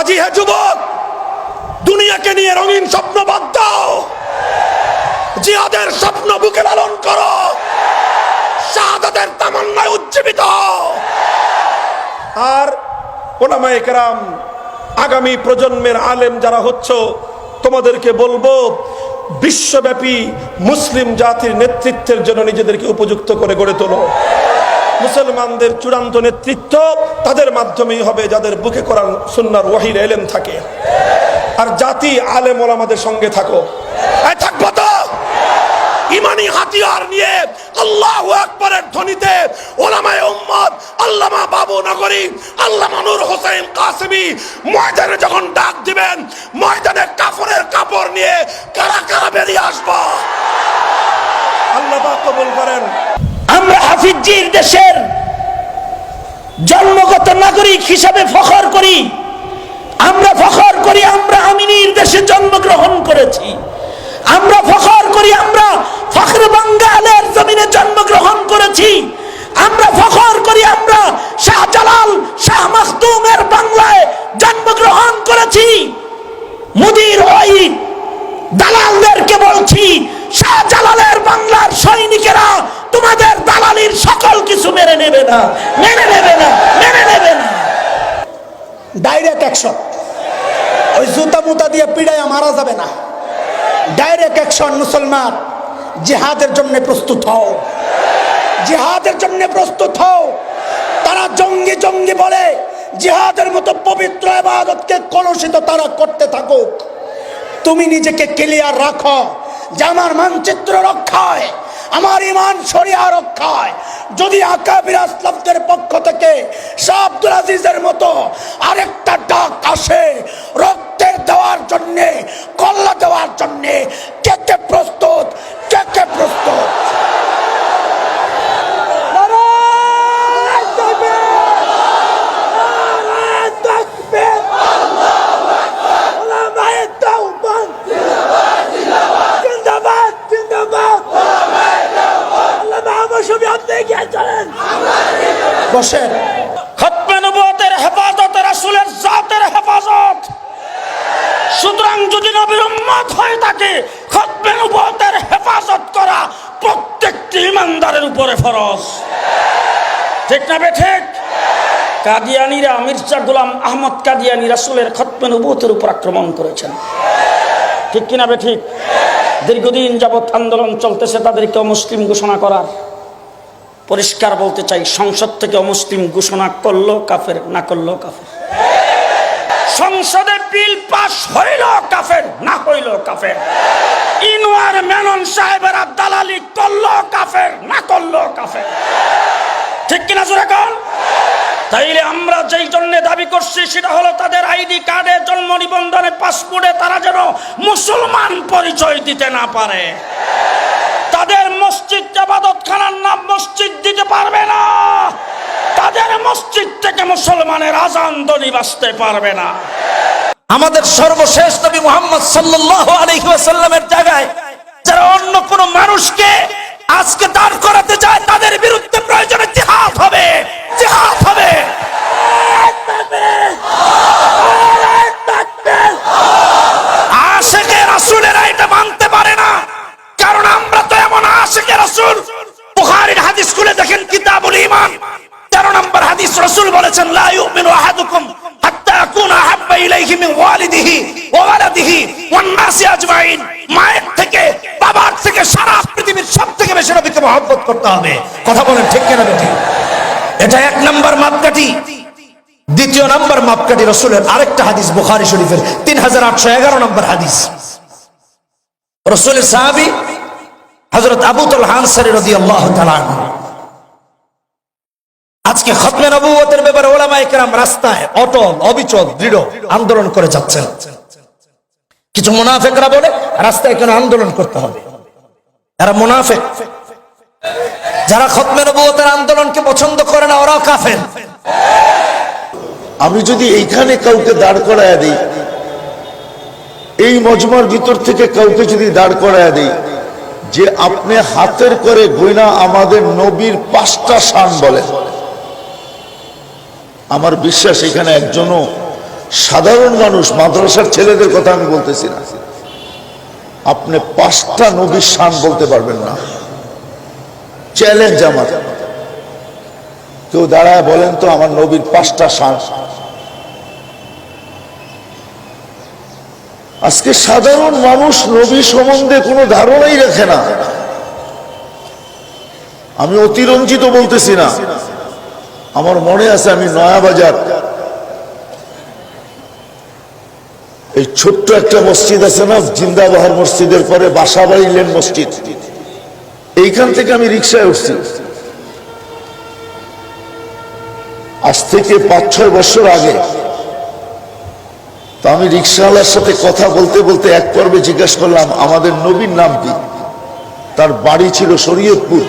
কাজী হে যুবক, দুনিয়াকে নিয়ে রঙিন স্বপ্ন বাদ দাও। জিহাদের স্বপ্ন বুকে লালন করো। শাহাদাতের তামান্নায় উজ্জীবিত আর ওলামায়ে কেরাম, আগামী প্রজন্মের আলেম যারা হচ্ছ, তোমাদেরকে বলব, বিশ্বব্যাপী মুসলিম জাতির নেতৃত্বের জন্য নিজেদেরকে উপযুক্ত করে গড়ে তোলো। মুসলমানদের চূড়ান্ত নেতৃত্ব তাদের মাধ্যমেই হবে যাদের বুকে কোরআন, সুন্নার ওয়াহির এলেম থাকে। আর জাতি, আলেম ওলামাদের সঙ্গে থাকো। থাকব তো? ইমানি হাতিয়ার নিয়ে আল্লাহ আকবরের ধ্বনিতে ওলামায়ে উম্মত, আল্লামা বাবু নগরী, আল্লামা নূর হোসেন কাসেমি ময়দানে যখন ডাক দিবেন, ময়দানে কাপড়ের কাপড় নিয়ে কারা কারা বেরিয়ে আসব? আল্লাহ কবুল করেন। আমরা হাফিজির দেশের জন্মগত নাগরিক হিসাবে ফখর করি। আমরা ফখর করি, আমরা আমিনীর দেশে জন্মগ্রহণ করেছি। আমরা ফখর করি, আমরা ফখর বাঙ্গালের জমিনে জন্মগ্রহণ করেছি। আমরা ফখর করি, আমরা শাহজালাল শাহ মাখদুমের বাংলায় জন্মগ্রহণ করেছি। মুদির ওই দালালদেরকে বলছি শাহজালালের বাংলার সৈনিকেরা তোমাদের দালালির সকল কিছু মেনে নেবে না। মেনে নেবে না, মেনে নেবে না। ডাইরেক্ট অ্যাকশন ওই জুতা মুতা দিয়ে পিড়াইয়া মারা যাবে না। ডাইরেক্ট অ্যাকশন মুসলমান। জিহাদের জন্য প্রস্তুত হও। জিহাদের জন্য প্রস্তুত হও। তারা জঙ্গি জঙ্গি বলে, জিহাদের মতো পবিত্র ইবাদতকে কলুষিত তারা করতে থাকুক। তুমি নিজেকে ক্লিয়ার রাখো। যে আমার মানচিত্র রক্ষায় আমার ইমান শরিয়া রক্ষায় যদি আকাবির আসলামদের পক্ষ থেকে শাহ আব্দুল আজিজের মতো আরেকটা ডাক আসে রক্তের দেওয়ার জন্যে কল্লা দেওয়ার জন্যে কে কে প্রস্তুত কে কে প্রস্তুত নারায়ণ তাকবীর! নারায়ণ তাকবীর! ওলামায়ে দেওবন্দ! জিন্দাবাদ জিন্দাবাদ আল্লাহ মাহমুদ শফি আপনি এগিয়ে চলেন বসেন খতমে নবুয়তের হেফাজত, রাসূলের জাতের হেফাজত। সুতরাং যদি নবীর উম্মত হয়ে থাকে, খতমে নবুয়তের হেফাজত করা প্রত্যেকটি ইমানদারের উপরে ফরজ। ঠিক না বে ঠিক? কাদিয়ানিরা মির্জা গোলাম আহমদ কাদিয়ানি রাসূলের খতমে নবুয়তের উপর আক্রমণ করেছেন। ঠিক কিনা বে ঠিক? দীর্ঘদিন যাবৎ আন্দোলন চলতেছে তাদেরকে মুসলিম ঘোষণা করার। পরিষ্কার বলতে চাই, সংসদ থেকে অমুসলিম ঘোষণা করল কাফের, না করল কাফের? সংসদে বিল পাস হইল কাফের, না হইল কাফের? ইনোয়ার মেনন সাহেবেরা দালালি করল কাফের, না করল কাফের? ঠিক কিনা জোরে কন? তাইলে আমরা যেই জন্য দাবি করছি, সেটা হলো তাদের আইডি কার্ডে জন্ম নিবন্ধনে পাসপোর্টে তারা যেন মুসলমান পরিচয় দিতে না পারে। তাদের মসজিদ আবাদতখানার নাম মসজিদ দিতে পারবে না। তাদের মসজিদ থেকে মুসলমানের আজান দলি বাঁচতে পারবে না। আমাদের সর্বশেষ নবী মোহাম্মদ সাল্লাসাল্লামের জায়গায় যারা অন্য কোন মানুষকে আজকে দাঁড় করাতে চায়, তাদের বিরুদ্ধে প্রয়োজনে জিহাদ হবে জিহাদ হবে আশেকে রাসূলেরা এটা মানতে পারে না কারণ আমরা তো এমন আশেকে রাসূল বুখারীর হাদিস খুলে দেখেন কিতাবুল ঈমান 13 নম্বর হাদিস রাসূল বলেছেন, লা হাত্তা হাব্বা ইলাইহি মিন ওয়ালিদিহি ওয়া ওয়ালাদিহি ওয়ান নাসি আজমাইন। মায়ের থেকে, বাবার থেকে সারা পৃথিবীর বেশি নবীকে মহব্বত করতে হবে। কথা বলেন ঠিক কিনা এটা এক নম্বর মাপকাঠি। দ্বিতীয় নম্বর মাপকাঠি রসুলের আরেকটা হাদিস বুখারি শরীফের তিন হাজার আটশো এগারো নম্বর হাদিস। রসুলের সাহাবি হজরত আবুতুল হানসারি রদি আল্লাহ আজকে খতমে নবুয়তের ব্যাপারে ওলামা একরাম রাস্তায় অটল, অবিচল, দৃঢ় আন্দোলন করে যাচ্ছেন। কিছু মুনাফেকরা বলে, রাস্তায় কেন আন্দোলন করতে হবে? এরা মুনাফেক। যারা খতমে নবুয়তের আন্দোলনকে পছন্দ করে না, ওরাও কাফের। আমি যদি এইখানে কাউকে দাঁড় করায় দিই, এই মজমার ভিতর থেকে কাউকে যদি দাঁড় করায় দিই, যে আপনি হাতের করে গয়না আমাদের নবীর পাঁচটা শান বলেন। আমার বিশ্বাস এখানে একজনও সাধারণ মানুষ, মাদ্রাসার ছেলেদের কথা আমি বলতেছি না। আপনি পাঁচটা নবীর শান বলতে পারবেন না। চ্যালেঞ্জ আমার। কেউ দাঁড়ায় বলেন তো আমার নবীর পাঁচটা শান। আজকে সাধারণ মানুষ নবী সম্বন্ধে কোনো ধারণাই রাখে না। আমি অতিরঞ্জিত বলতেছি না। আমার মনে আছে আমি নয়াবাজার। এই ছোট্ট একটা মসজিদ আছে না, জিন্দাবাহার মসজিদের পরে বাসাবাড়ি লেন মসজিদ। এইখান থেকে আমি রিক্সায় উঠছি। আজ থেকে পাঁচ ছয় বছর আগে তো আমি রিক্সাওয়ালার সাথে কথা বলতে বলতে এক পর্বে জিজ্ঞাসা করলাম, আমাদের নবীর নাম কি? তার বাড়ি ছিল শরীয়তপুর।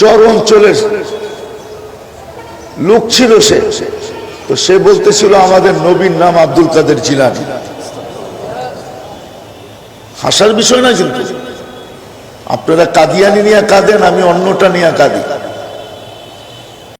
চর অঞ্চলের লোক ছিল সে। তো সে বলতেছিল আমাদের নবীর নাম আব্দুল কাদের জিলানি। হাসার বিষয় না কিন্তু। আপনারা কাদিয়ানি নিয়ে কাঁদেন, আমি অন্যটা নিয়ে কাঁদি।